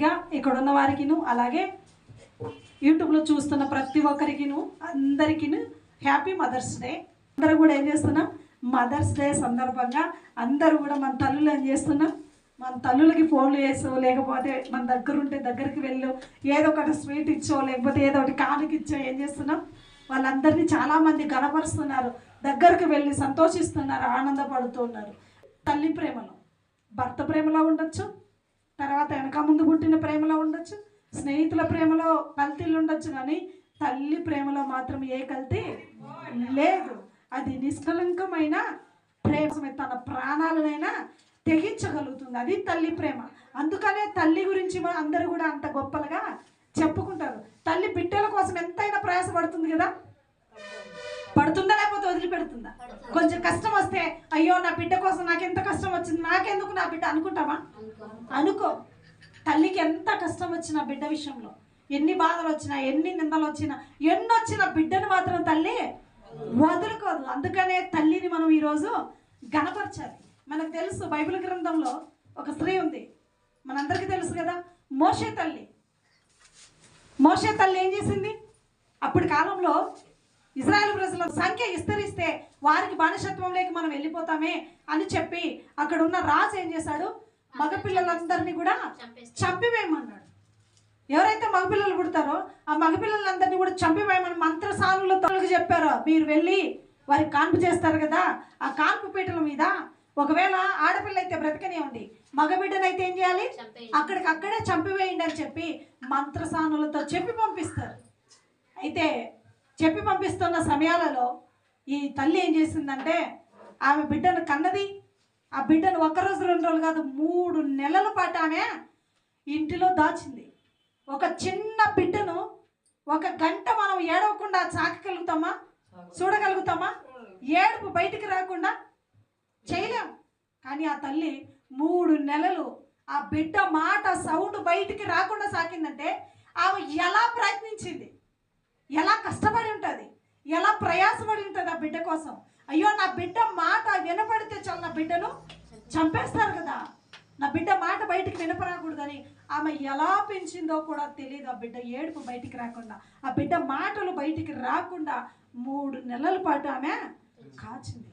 మొదటిగా ఇక్కడ ఉన్న వారికిను అలాగే యూట్యూబ్లో చూస్తున్న ప్రతి ఒక్కరికిను అందరికిను హ్యాపీ మదర్స్ డే. అందరూ కూడా ఏం చేస్తున్నాం మదర్స్ డే సందర్భంగా అందరూ కూడా మన తల్లులు ఏం చేస్తున్నాం మన తల్లులకి ఫోన్లు చేసో లేకపోతే మన దగ్గర ఉంటే దగ్గరికి వెళ్ళు ఏదో ఒకటి స్వీట్ ఇచ్చో లేకపోతే ఏదో ఒకటి కానుక ఇచ్చో ఏం చేస్తున్నాం వాళ్ళందరినీ చాలామంది గనపరుస్తున్నారు దగ్గరికి వెళ్ళి సంతోషిస్తున్నారు ఆనందపడుతున్నారు. తల్లి ప్రేమలో భర్త ప్రేమలో ఉండొచ్చు తర్వాత వెనక ముందు పుట్టిన ప్రేమలో ఉండొచ్చు స్నేహితుల ప్రేమలో కల్తీలు ఉండొచ్చు కానీ తల్లి ప్రేమలో మాత్రం ఏ కల్తీ లేదు. అది నిష్కలంకమైన ప్రేమ తన ప్రాణాలనైనా తెగించగలుగుతుంది. అది తల్లి ప్రేమ. అందుకనే తల్లి గురించి మా అందరూ కూడా అంత గొప్పలుగా చెప్పుకుంటారు. తల్లి బిడ్డల కోసం ఎంతైనా ప్రయాసపడుతుంది కదా? పడుతుందా లేకపోతే వదిలిపెడుతుందా? కొంచెం కష్టం వస్తే అయ్యో నా బిడ్డ కోసం నాకు ఎంత కష్టం వచ్చింది? నాకెందుకు నా బిడ్డ? అనుకుంటామా అనుకో. తల్లికి ఎంత కష్టం వచ్చినా బిడ్డ విషయంలో ఎన్ని బాధలు వచ్చినా ఎన్ని నిందలు వచ్చినా ఎన్ని వచ్చినా బిడ్డను మాత్రం తల్లి వదులుకోదు. అందుకనే తల్లిని మనం ఈరోజు గణపరచాలి. మనకు తెలుసు బైబిల్ గ్రంథంలో ఒక స్త్రీ ఉంది. మనందరికీ తెలుసు కదా మోషే తల్లి. మోషే తల్లి ఏం చేసింది? అప్పటి కాలంలో ఇజ్రాయెల్ ప్రజల సంఖ్య విస్తరిస్తే వారికి బానిసత్వంలోకి మనం వెళ్ళిపోతామే అని చెప్పి అక్కడ ఉన్న రాజు ఏం చేశాడు? మగపిల్లలందరినీ కూడా చంపివేయమన్నాడు. ఎవరైతే మగపిల్లలు పుడతారో ఆ మగపిల్లలందరినీ కూడా చంపివేయమని మంత్రసానులు తొలగి చెప్పారో. మీరు వెళ్ళి వారికి కాన్పు చేస్తారు కదా ఆ కాన్పు పీటల మీద ఒకవేళ ఆడపిల్ల అయితే బ్రతకనివ్వండి. మగబిడ్డనైతే ఏం చేయాలి? అక్కడికి అక్కడే చంపివేయండి అని చెప్పి మంత్రసానులతో చెప్పి పంపిస్తారు. అయితే చెప్పి పంపిస్తున్న సమయాలలో ఈ తల్లి ఏం చేసిందంటే ఆమె బిడ్డను కన్నది. ఆ బిడ్డను ఒక్కరోజు రెండు రోజులు కాదు మూడు నెలల పాటు ఆమె ఇంటిలో దాచింది. ఒక చిన్న బిడ్డను ఒక గంట మనం ఏడవకుండా చాకగలుగుతామా? చూడగలుగుతామా? ఏడుపు బయటికి రాకుండా చేయలేం కానీ ఆ తల్లి మూడు నెలలు ఆ బిడ్డ మాట సౌండ్ బయటికి రాకుండా సాకిందంటే ఆమె ఎలా ప్రయత్నించింది? ఎలా కష్టపడి ఉంటుంది? ఎలా ప్రయాసపడి ఉంటుంది ఆ బిడ్డ కోసం? అయ్యో నా బిడ్డ మాట వినపడితే చాలు నా బిడ్డను చంపేస్తారు కదా. నా బిడ్డ మాట బయటికి వినపరాకూడదని ఆమె ఎలా పెంచిందో కూడా తెలియదు ఆ బిడ్డ ఏడుపు బయటికి రాకుండా. ఆ బిడ్డ మాటలు బయటికి రాకుండా మూడు నెలల పాటు ఆమె కాచింది.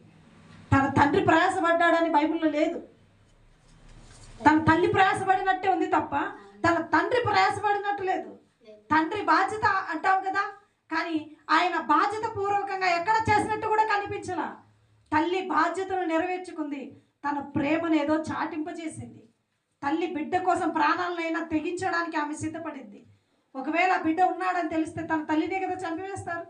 తన తండ్రి ప్రయాసపడ్డాడని బైబిల్లో లేదు. తన తల్లి ప్రయాసపడినట్టే ఉంది తప్ప తన తండ్రి ప్రయాసపడినట్టు లేదు. తండ్రి బాధ్యత అంటాం కదా కానీ ఆయన బాధ్యత పూర్వకంగా ఎక్కడ చేసినట్టు కూడా కనిపించలా. తల్లి బాధ్యతను నెరవేర్చుకుంది. తన ప్రేమను ఏదో చాటింపజేసింది. తల్లి బిడ్డ కోసం ప్రాణాలనైనా తెగించడానికి ఆమె సిద్ధపడింది. ఒకవేళ ఆ బిడ్డ ఉన్నాడని తెలిస్తే తన తల్లినే కదా చంపివేస్తారు.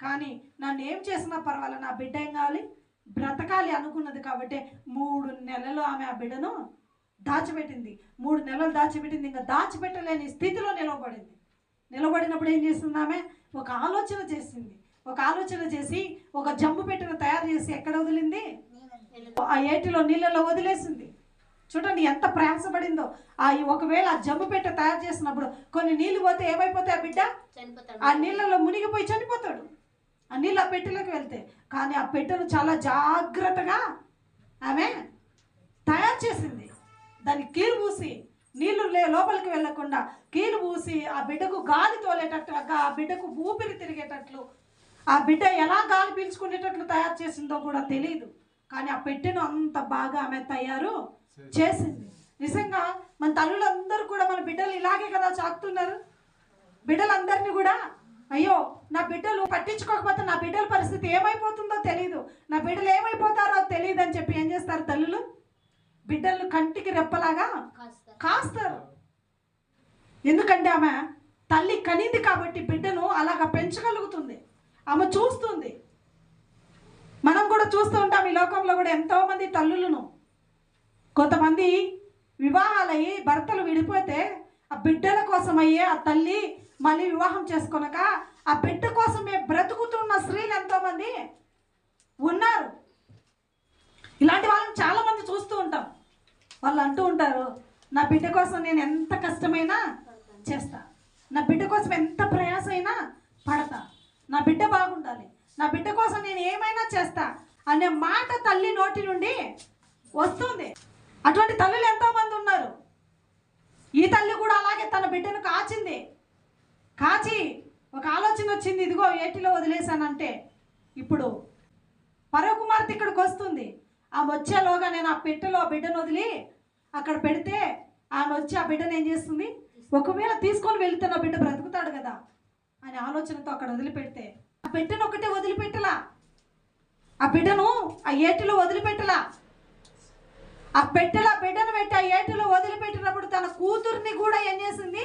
కానీ నన్ను ఏం చేసినా పర్వాలేదు నా బిడ్డ ఏం కావాలి? బ్రతకాలి అనుకున్నది కాబట్టి మూడు నెలలు ఆమె ఆ బిడ్డను దాచిపెట్టింది. మూడు నెలలు దాచిపెట్టింది. ఇంకా దాచిపెట్టలేని స్థితిలో నిలవబడింది. నిలబడినప్పుడు ఏం చేసింది ఆమె? ఒక ఆలోచన చేసింది. ఒక ఆలోచన చేసి ఒక జమ్ము పెట్టిన తయారు చేసి ఎక్కడ వదిలింది? ఆ ఏటిలో నీళ్ళలో వదిలేసింది. చూడండి ఎంత ప్రయాసపడిందో. ఆ ఒకవేళ ఆ జమ్ము పెట్టె తయారు చేసినప్పుడు కొన్ని నీళ్ళు పోతే ఏమైపోతాయి ఆ బిడ్డ? ఆ నీళ్ళలో మునిగిపోయి చనిపోతాడు. ఆ నీళ్ళు ఆ పెట్టెలోకి వెళ్తే. కానీ ఆ పెట్టెను చాలా జాగ్రత్తగా ఆమె తయారు చేసింది. దాన్ని కీలు పూసి నీళ్ళు లే లోపలికి వెళ్ళకుండా కీలు పూసి ఆ బిడ్డకు గాలి తోలేటట్టుగా ఆ బిడ్డకు ఊపిరి తిరిగేటట్లు ఆ బిడ్డ ఎలా గాలి పీల్చుకునేటట్లు తయారు చేసిందో కూడా తెలియదు కానీ ఆ పెట్టెను అంత బాగా ఆమె తయారు చేసింది. నిజంగా మన తల్లులందరూ కూడా మన బిడ్డలు ఇలాగే కదా చాకుతున్నారు? బిడ్డలందరినీ కూడా అయ్యో నా బిడ్డలు పట్టించుకోకపోతే నా బిడ్డల పరిస్థితి ఏమైపోతుందో తెలియదు నా బిడ్డలు ఏమైపోతారో తెలియదు అని చెప్పి ఏం చేస్తారు తల్లులు? బిడ్డలను కంటికి రెప్పలాగా కాస్తారు. ఎందుకంటే ఆమె తల్లి కనింది కాబట్టి బిడ్డను అలాగా పెంచగలుగుతుంది. ఆమె చూస్తుంది. మనం కూడా చూస్తూ ఉంటాం ఈ లోకంలో కూడా ఎంతోమంది తల్లులను. కొంతమంది వివాహాలయ్యి భర్తలు విడిపోతే ఆ బిడ్డల కోసం అయ్యే ఆ తల్లి మళ్ళీ వివాహం చేసుకొనక ఆ బిడ్డ కోసమే బ్రతుకుతున్న స్త్రీలు ఎంతోమంది ఉన్నారు. ఇలాంటి వాళ్ళని చాలామంది చూస్తూ ఉంటాం. వాళ్ళు అంటూ ఉంటారు నా బిడ్డ కోసం నేను ఎంత కష్టమైనా చేస్తా. నా బిడ్డ కోసం ఎంత ప్రయాసైనా పడతా. నా బిడ్డ బాగుండాలి. నా బిడ్డ కోసం నేను ఏమైనా చేస్తా అనే మాట తల్లి నోటి నుండి వస్తుంది. అటువంటి తల్లులు ఎంతోమంది ఉన్నారు. ఈ తల్లి కూడా అలాగే తన బిడ్డను కాచింది. కాచి ఒక ఆలోచన వచ్చింది ఇదిగో ఏటిలో వదిలేశానంటే ఇప్పుడు పరో కుమార్తె ఇక్కడికి వస్తుంది. ఆ వచ్చేలోగా నేను ఆ పెట్టెలో ఆ బిడ్డను వదిలి అక్కడ పెడితే ఆమె వచ్చి ఆ బిడ్డను ఏం చేస్తుంది? ఒకవేళ తీసుకొని వెళ్తున్న బిడ్డ బ్రతుకుతాడు కదా అనే ఆలోచనతో అక్కడ వదిలిపెడితే. ఆ బిడ్డను ఒకటే వదిలిపెట్టలా. ఆ బిడ్డను ఆ ఏటిలో వదిలిపెట్టలా. ఆ పెట్టెల బిడ్డను పెట్టి ఆ ఏటిలో వదిలిపెట్టినప్పుడు తన కూతుర్ని కూడా ఏం చేసింది?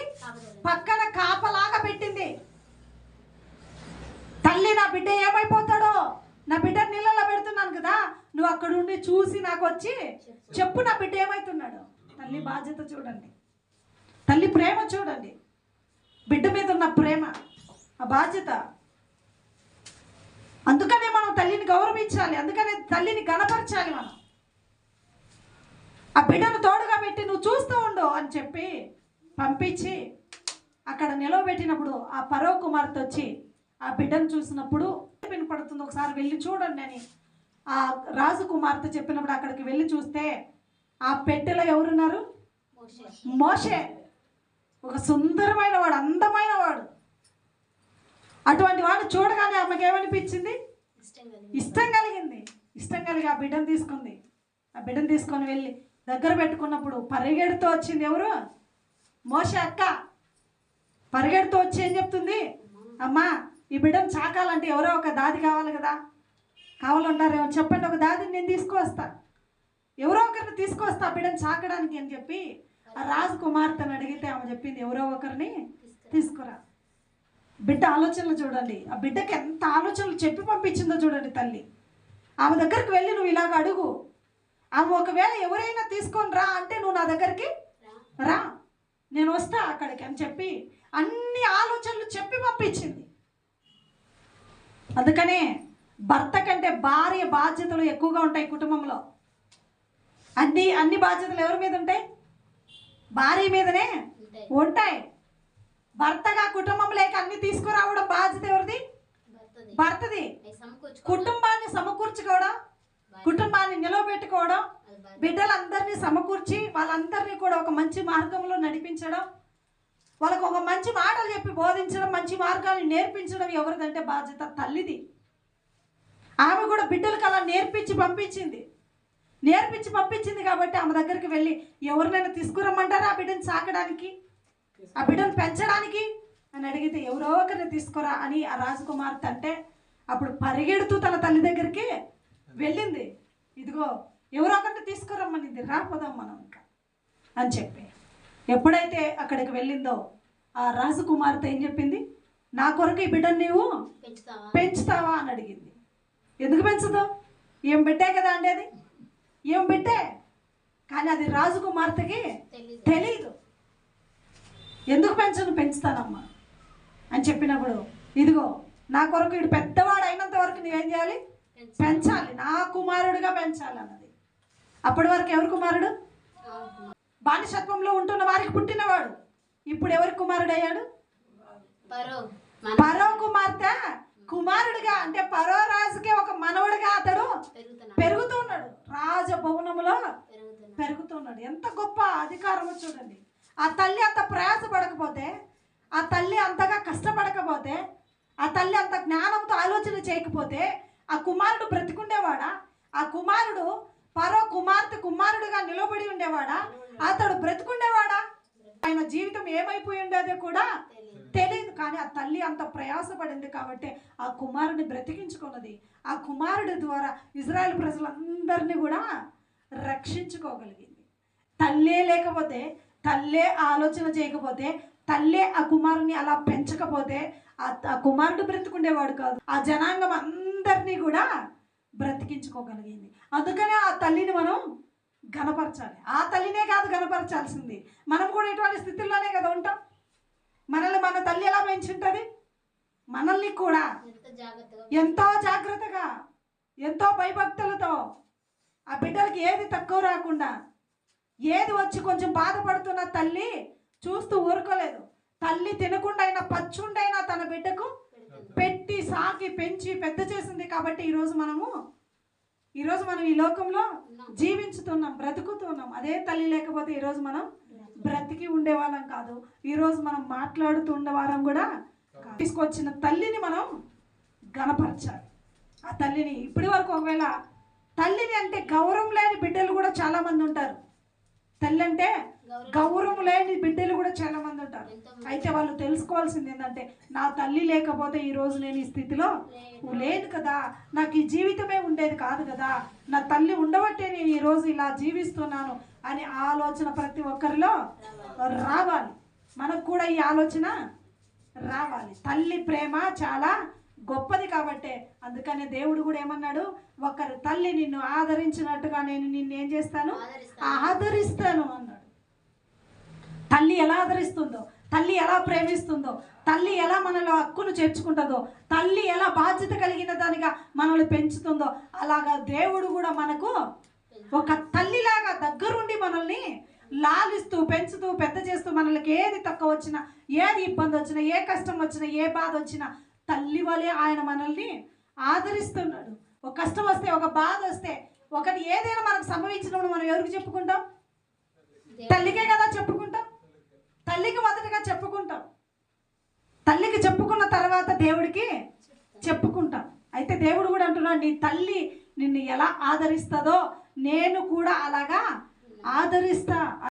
పక్కన కాపలాగా పెట్టింది. తల్లి నా బిడ్డ ఏమైపోతాడో? నా బిడ్డ నీళ్ళలో పెడుతున్నాను కదా. నువ్వు అక్కడ ఉండి చూసి నాకు వచ్చి చెప్పు నా బిడ్డ ఏమైతున్నాడు. తల్లి బాధ్యత చూడండి. తల్లి ప్రేమ చూడండి. బిడ్డ మీద ఉన్న ప్రేమ ఆ బాధ్యత. అందుకనే మనం తల్లిని గౌరవించాలి అందుకనే తల్లిని గణపరచాలి మనం. ఆ బిడ్డను తోడుగా పెట్టి నువ్వు చూస్తూ ఉండు అని చెప్పి పంపించి అక్కడ నిలవబెట్టినప్పుడు ఆ పరో కుమార్తె వచ్చి ఆ బిడ్డను చూసినప్పుడు వినపడుతుంది. ఒకసారి వెళ్ళి చూడండి అని ఆ రాజు కుమార్తె చెప్పినప్పుడు అక్కడికి వెళ్ళి చూస్తే ఆ పెట్టెలో ఎవరున్నారు? మోషే. ఒక సుందరమైన వాడు అందమైన వాడు. అటువంటి వాడు చూడగానే ఆమెకి ఏమనిపించింది? ఇష్టం కలిగింది. ఇష్టం కలిగి ఆ బిడ్డను తీసుకుంది. ఆ బిడ్డను తీసుకొని వెళ్ళి దగ్గర పెట్టుకున్నప్పుడు పరిగెడుతూ వచ్చింది ఎవరు? మోష అక్క. పరిగెడుతూ వచ్చి ఏం చెప్తుంది? అమ్మా ఈ బిడ్డను చాకాలంటే ఎవరో ఒక దాది కావాలి కదా. కావాలంటారేమో చెప్పండి ఒక దాదిని నేను తీసుకువస్తా. ఎవరో ఒకరిని తీసుకొస్తా బిడ్డను చాకడానికి అని చెప్పి ఆ రాజు కుమార్తెను అడిగితే ఆమె చెప్పింది ఎవరో ఒకరిని తీసుకురా. బిడ్డ ఆలోచనలు చూడండి. ఆ బిడ్డకి ఎంత ఆలోచనలు చెప్పి పంపించిందో చూడండి తల్లి. ఆమె దగ్గరికి వెళ్ళి నువ్వు ఇలాగ అడుగు. ఆమె ఒకవేళ ఎవరైనా తీసుకొని రా అంటే నువ్వు నా దగ్గరికి రా. నేను వస్తా అక్కడికి అని చెప్పి అన్ని ఆలోచనలు చెప్పి పంపించింది. అందుకనే భర్త కంటే భార్య బాధ్యతలు ఎక్కువగా ఉంటాయి కుటుంబంలో. అన్ని అన్ని బాధ్యతలు ఎవరి మీద ఉంటాయి? భార్య మీదనే ఉంటాయి. భర్తగా కుటుంబం లేక అన్ని తీసుకురావడం బాధ్యత ఎవరిది? భర్తది. కుటుంబాన్ని సమకూర్చుకోవడం కుటుంబాన్ని నిలవబెట్టుకోవడం బిడ్డలందరినీ సమకూర్చి వాళ్ళందరినీ కూడా ఒక మంచి మార్గంలో నడిపించడం వాళ్ళకు ఒక మంచి మాటలు చెప్పి బోధించడం మంచి మార్గాన్ని నేర్పించడం ఎవరిదంటే బాధ్యత తల్లిది. ఆమె కూడా బిడ్డలకు అలా నేర్పించి పంపించింది. నేర్పించి పంపించింది కాబట్టి ఆమె దగ్గరికి వెళ్ళి ఎవరినైనా తీసుకురమ్మంటారా ఆ బిడ్డను సాకడానికి? ఆ బిడ్డను పెంచడానికి? అని అడిగితే ఎవరో ఒకరిని తీసుకురా అని ఆ రాజకుమార్తె అంటే అప్పుడు పరిగెడుతూ తన తల్లి దగ్గరికి వెళ్ళింది. ఇదిగో ఎవరో ఒకరిని తీసుకురమ్మనింది. రాపోదాం మనం ఇంకా అని చెప్పి. ఎప్పుడైతే అక్కడికి వెళ్ళిందో ఆ రాజకుమార్తె ఏం చెప్పింది? నా కొరకు ఈ బిడ్డను నీవు పెంచుతావా? అని అడిగింది. ఎందుకు పెంచుతావు ఏం పెట్టే కదా అంటే అది? ఏం పెట్టే? కానీ అది రాజకుమార్తెకి తెలీదు. ఎందుకు పెంచను? పెంచుతానమ్మా అని చెప్పినప్పుడు ఇదిగో నా కొరకు ఇటు పెద్దవాడు అయినంత వరకు నువ్వేం చేయాలి? పెంచాలి. నా కుమారుడిగా పెంచాలి అన్నది అప్పటి వరకు ఎవరు కుమారుడు? బానిసత్వంలో ఉంటున్న వారికి పుట్టినవాడు. ఇప్పుడు ఎవరి కుమారుడు అయ్యాడు పరో కుమార్తె కుమారుడిగా అంటే పరో పెరుగుతున్నాడు ఎంత గొప్ప అధికారమో చూడండి. ఆ తల్లి అంత ప్రయాసపడకపోతే ఆ తల్లి అంతగా కష్టపడకపోతే ఆ తల్లి అంత జ్ఞానంతో ఆలోచన చేయకపోతే ఆ కుమారుడు బ్రతికుండేవాడా? ఆ కుమారుడు పరో కుమార్తె కుమారుడుగా నిలబడి ఉండేవాడా? అతడు బ్రతికుండేవాడా? ఆయన జీవితం ఏమైపోయి ఉండేదో కూడా తెలియదు కానీ ఆ తల్లి అంత ప్రయాసపడింది కాబట్టి ఆ కుమారుడిని బ్రతికించుకున్నది. ఆ కుమారుడి ద్వారా ఇజ్రాయెల్ ప్రజలందరినీ కూడా రక్షించుకోగలిగింది. తల్లే లేకపోతే తల్లే ఆలోచన చేయకపోతే తల్లే ఆ కుమారుని అలా పెంచకపోతే ఆ కుమారుడు బ్రతికుండేవాడు కాదు. ఆ జనాంగం అందరినీ కూడా బ్రతికించుకోగలిగింది. అందుకనే ఆ తల్లిని మనం గనపరచాలి ఆ తల్లినే కాదు గనపరచాల్సింది మనం కూడా ఇటువంటి స్థితిలోనే కదా ఉంటాం. మనల్ని మన తల్లి ఎలా పెంచుంటుంది? మనల్ని కూడా ఎంతో జాగ్రత్తగా ఎంతో భయభక్తులతో ఆ బిడ్డలకి ఏది తక్కువ రాకుండా ఏది వచ్చి కొంచెం బాధపడుతున్న తల్లి చూస్తూ ఊరుకోలేదు. తల్లి తినకుండా అయినా పచ్చుండైనా తన బిడ్డకు పెట్టి సాకి పెంచి పెద్ద చేసింది కాబట్టి ఈరోజు మనము ఈరోజు మనం ఈ లోకంలో జీవించుతున్నాం బ్రతుకుతున్నాం. అదే తల్లి లేకపోతే ఈరోజు మనం బ్రతికి ఉండేవాళ్ళం కాదు. ఈరోజు మనం మాట్లాడుతూ వారం కూడా తీసుకొచ్చిన తల్లిని మనం గణపరచాలి. ఆ తల్లిని ఇప్పటి వరకు ఒకవేళ తల్లిని అంటే గౌరవం లేని బిడ్డలు కూడా చాలా మంది ఉంటారు. తల్లి అంటే గౌరవం లేని బిడ్డలు కూడా చాలా మంది ఉంటారు. అయితే వాళ్ళు తెలుసుకోవాల్సింది ఏంటంటే నా తల్లి లేకపోతే ఈ రోజు నేను ఈ స్థితిలో లేదు. కదా. నాకు ఈ జీవితమే ఉండేది కాదు కదా. నా తల్లి ఉండబట్టే నేను ఈ రోజు ఇలా జీవిస్తున్నాను అని ఆలోచన ప్రతి ఒక్కరిలో రావాలి. మనకు కూడా ఈ ఆలోచన రావాలి. తల్లి ప్రేమ చాలా గొప్పది కాబట్టే అందుకనే దేవుడు కూడా ఏమన్నాడు? ఒకరి తల్లి నిన్ను ఆదరించినట్టుగా నేను నిన్ను ఏం చేస్తాను? ఆదరిస్తాను. అన్నాడు. తల్లి ఎలా ఆదరిస్తుందో తల్లి ఎలా ప్రేమిస్తుందో తల్లి ఎలా మనలో హక్కును చేర్చుకుంటుందో తల్లి ఎలా బాధ్యత కలిగిన దానిగా మనల్ని పెంచుతుందో అలాగా దేవుడు కూడా మనకు ఒక తల్లిలాగా దగ్గరుండి మనల్ని లాలిస్తూ పెంచుతూ పెద్ద చేస్తూ మనల్కి ఏది తక్కువ వచ్చినా ఏది ఇబ్బంది వచ్చినా ఏ కష్టం వచ్చినా ఏ బాధ వచ్చినా తల్లి వలె ఆయన మనల్ని ఆదరిస్తున్నాడు. ఒక కష్టం వస్తే ఒక బాధ వస్తే ఒకటి ఏదైనా మనకు సంభవించినప్పుడు మనం ఎవరికి చెప్పుకుంటాం? తల్లికే కదా చెప్పుకుంటాం? తల్లికి మొదటగా చెప్పుకుంటాం. తల్లికి చెప్పుకున్న తర్వాత దేవుడికి చెప్పుకుంటాం. అయితే దేవుడు కూడా అంటున్నాడు నీ తల్లి నిన్ను ఎలా ఆదరిస్తుందో నేను కూడా అలాగా ఆదరిస్తా.